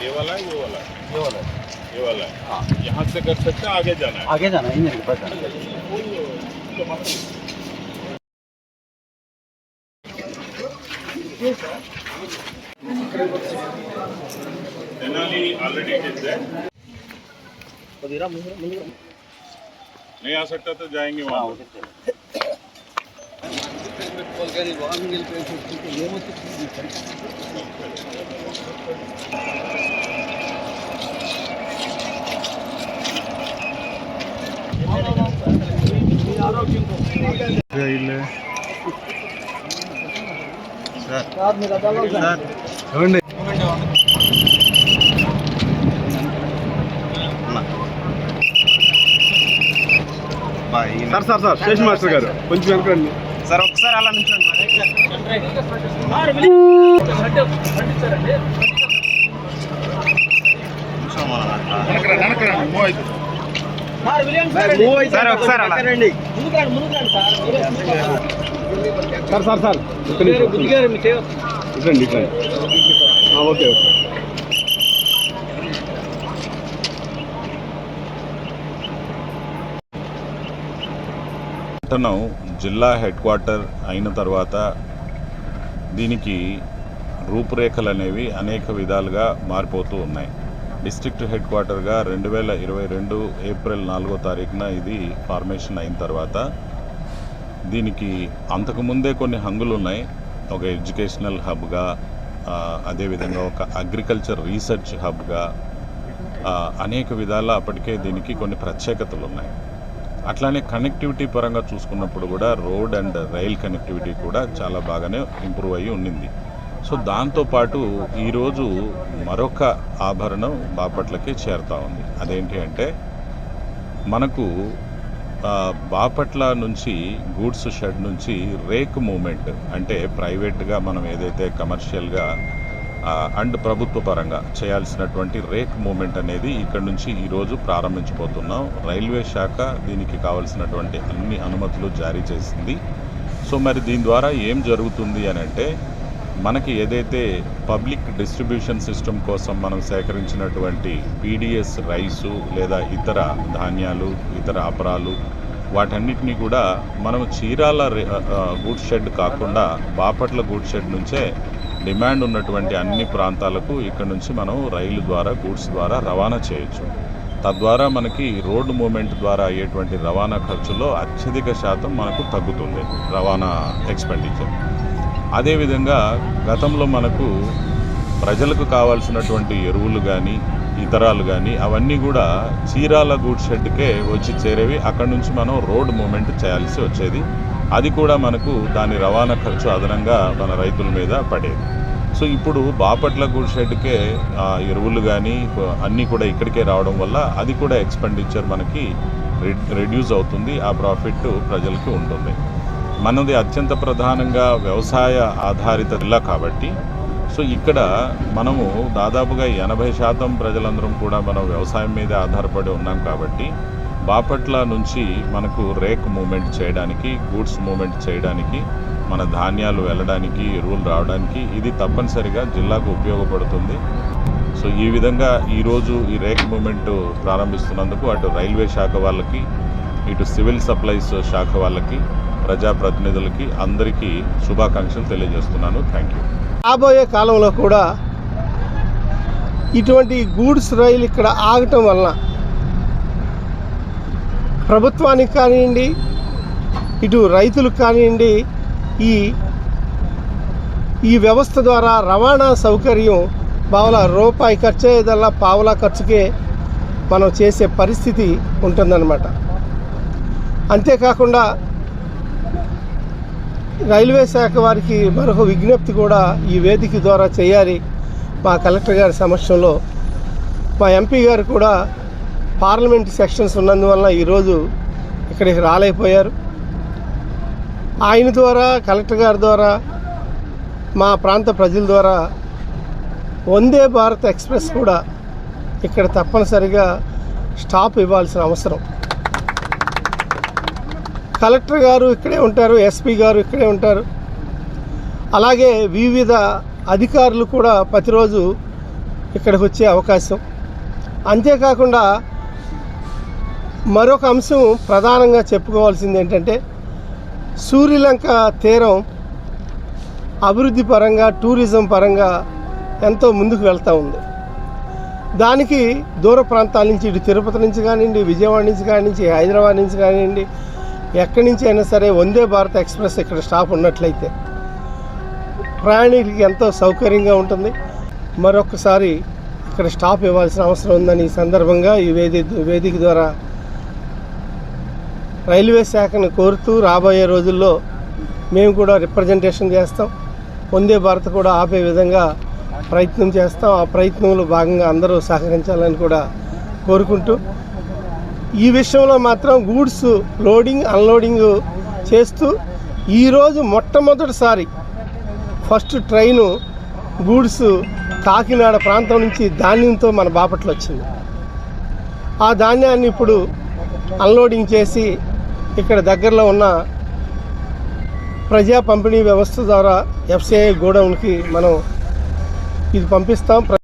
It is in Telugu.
ये वाला है वो वाला है। ये वाला है। ये वाला है। यहाँ से कर सकते हैं आगे जाना है। आगे जाना है इंजन के पास जाना है इज़ देयर नहीं आ सकता तो जाएँगे वहाँ। पर। Sir sir sir station master గారు కొంచెం వెనకండి. సార్ ఒకసారి అలా నుంచోండి సార్ ఒకసారి అలా. సార్ సార్ సార్ ఇట్రండి. ఆ, ఓకే ఓకే. పట్టణం జిల్లా హెడ్ క్వార్టర్ అయిన తర్వాత దీనికి రూపురేఖలు అనేవి అనేక విధాలుగా మారిపోతూ ఉన్నాయి. డిస్ట్రిక్ట్ హెడ్ క్వార్టర్గా రెండు వేల ఇరవై రెండు ఏప్రిల్ నాలుగో తారీఖున ఇది ఫార్మేషన్ అయిన తర్వాత దీనికి అంతకుముందే కొన్ని హంగులు ఉన్నాయి. ఒక ఎడ్యుకేషనల్ హబ్గా అదేవిధంగా ఒక అగ్రికల్చర్ రీసెర్చ్ హబ్గా అనేక విధాల అప్పటికే దీనికి కొన్ని ప్రత్యేకతలు ఉన్నాయి. అట్లానే కనెక్టివిటీ పరంగా చూసుకున్నప్పుడు కూడా రోడ్ అండ్ రైల్ కనెక్టివిటీ కూడా చాలా బాగానే ఇంప్రూవ్ అయ్యి ఉండింది. సో దాంతోపాటు ఈరోజు మరొక ఆభరణం బాపట్లకి చేరుతూ ఉంది. అదేంటి అంటే మనకు బాపట్ల నుంచి గూడ్స్ షెడ్ నుంచి రేక్ మూమెంట్ అంటే ప్రైవేట్గా మనం ఏదైతే కమర్షియల్గా అండ్ ప్రభుత్వ పరంగా చేయాల్సినటువంటి రేక్ మూమెంట్ అనేది ఇక్కడ నుంచి ఈరోజు ప్రారంభించబోతున్నాం. రైల్వే శాఖ దీనికి కావాల్సినటువంటి అన్ని అనుమతులు జారీ చేసింది. సో మరి దీని ద్వారా ఏం జరుగుతుంది అని అంటే మనకి ఏదైతే పబ్లిక్ డిస్ట్రిబ్యూషన్ సిస్టమ్ కోసం మనం సేకరించినటువంటి పీడిఎస్ రైసు లేదా ఇతర ధాన్యాలు ఇతర అపరాలు వాటన్నిటినీ కూడా మనం చీరాల రే- షెడ్ కాకుండా బాపట్ల గూడ్ షెడ్ నుంచే డిమాండ్ ఉన్నటువంటి అన్ని ప్రాంతాలకు ఇక్కడ నుంచి మనం రైలు ద్వారా గూడ్స్ ద్వారా రవాణా చేయొచ్చు. తద్వారా మనకి రోడ్డు మూమెంట్ ద్వారా అయ్యేటువంటి రవాణా ఖర్చులో అత్యధిక శాతం మనకు తగ్గుతుంది రవాణా ఎక్స్పెండిచర్. అదేవిధంగా గతంలో మనకు ప్రజలకు కావాల్సినటువంటి ఎరువులు కానీ ఇతరాలు కానీ అవన్నీ కూడా చీరాల గూడ్ షెడ్కే వచ్చి చేరేవి. అక్కడి నుంచి మనం రోడ్ మూమెంట్ చేయాల్సి వచ్చేది. అది కూడా మనకు దాని రవాణా ఖర్చు అదనంగా మన రైతుల మీద పడేది. సో ఇప్పుడు బాపట్ల గూడ్ షెడ్కే ఎరువులు కానీ అన్నీ కూడా ఇక్కడికే రావడం వల్ల అది కూడా ఎక్స్పెండిచర్ మనకి రెడ్యూస్ అవుతుంది ఆ ప్రాఫిట్ ప్రజలకి ఉంటుంది. మనది అత్యంత ప్రధానంగా వ్యవసాయ ఆధారిత జిల్లా కాబట్టి సో ఇక్కడ మనము దాదాపుగా ఎనభై శాతం ప్రజలందరం కూడా మనం వ్యవసాయం మీదే ఆధారపడి ఉన్నాం కాబట్టి బాపట్ల నుంచి మనకు రేక్ మూమెంట్ చేయడానికి గూడ్స్ మూమెంట్ చేయడానికి మన ధాన్యాలు వెళ్ళడానికి ఎరువులు రావడానికి ఇది తప్పనిసరిగా జిల్లాకు ఉపయోగపడుతుంది. సో ఈ విధంగా ఈరోజు ఈ రేక్ మూమెంట్ ప్రారంభిస్తున్నందుకు అటు రైల్వే శాఖ వాళ్ళకి ఇటు సివిల్ సప్లైస్ శాఖ వాళ్ళకి ప్రజాప్రతినిధులకి అందరికీ శుభాకాంక్షలు తెలియజేస్తున్నాను. Thank you. రాబోయే కాలంలో కూడా ఇటువంటి గూడ్స్ రైలు ఇక్కడ ఆగటం వలన ప్రభుత్వానికి కానివ్వండి ఇటు రైతులకు కానివ్వండి ఈ ఈ వ్యవస్థ ద్వారా రవాణా సౌకర్యం బావుల రూపాయి ఖర్చు అయ్యేదల్లా పావలా ఖర్చుకే మనం చేసే పరిస్థితి ఉంటుందన్నమాట. అంతేకాకుండా రైల్వే శాఖ వారికి మరొక విజ్ఞప్తి కూడా ఈ వేదిక ద్వారా చేయాలి. మా కలెక్టర్ గారి సమక్షంలో మా ఎంపీ గారు కూడా పార్లమెంట్ సెక్షన్స్ ఉన్నందువల్ల ఈరోజు ఇక్కడికి రాలేకపోయారు. ఆయన ద్వారా కలెక్టర్ గారి ద్వారా మా ప్రాంత ప్రజల ద్వారా వందే భారత్ ఎక్స్ప్రెస్ కూడా ఇక్కడ తప్పనిసరిగా స్టాప్ ఇవ్వాల్సిన అవసరం. కలెక్టర్ గారు ఇక్కడే ఉంటారు ఎస్పీ గారు ఇక్కడే ఉంటారు. అలాగే వివిధ అధికారులు కూడా ప్రతిరోజు ఇక్కడికి వచ్చే అవకాశం. అంతేకాకుండా మరొక అంశం ప్రధానంగా చెప్పుకోవాల్సింది ఏంటంటే సూర్యలంక తీరం అభివృద్ధి పరంగా టూరిజం పరంగా ఎంతో ముందుకు వెళ్తూ ఉంది. దానికి దూర ప్రాంతాల నుంచి ఇటు తిరుపతి నుంచి కానివ్వండి విజయవాడ నుంచి కానివ్వండి హైదరాబాద్ నుంచి కానివ్వండి ఎక్కడి నుంచి అయినా సరే వందే భారత్ ఎక్స్ప్రెస్ ఇక్కడ స్టాప్ ఉన్నట్లయితే ప్రయాణికులకి ఎంతో సౌకర్యంగా ఉంటుంది. మరొకసారి ఇక్కడ స్టాప్ ఇవ్వాల్సిన అవసరం ఉందని ఈ సందర్భంగా ఈ వేది వేదిక ద్వారా రైల్వే శాఖను కోరుతూ రాబోయే రోజుల్లో మేము కూడా రిప్రజెంటేషన్ చేస్తాం. వందే భారత్ కూడా ఆపే విధంగా ప్రయత్నం చేస్తాం. ఆ ప్రయత్నంలో భాగంగా అందరూ సహకరించాలని కూడా కోరుకుంటూ. ఈ విషయంలో మాత్రం గూడ్స్ లోడింగ్ అన్లోడింగ్ చేస్తూ ఈరోజు మొట్టమొదటిసారి ఫస్ట్ ట్రైను గూడ్స్ కాకినాడ ప్రాంతం నుంచి ధాన్యంతో మన బాపట్ల వచ్చింది. ఆ ధాన్యాన్ని ఇప్పుడు అన్లోడింగ్ చేసి ఇక్కడ దగ్గరలో ఉన్న ప్రజా పంపిణీ వ్యవస్థ ద్వారా ఎఫ్సిఐ గోడౌన్కి మనం ఇది పంపిస్తాం.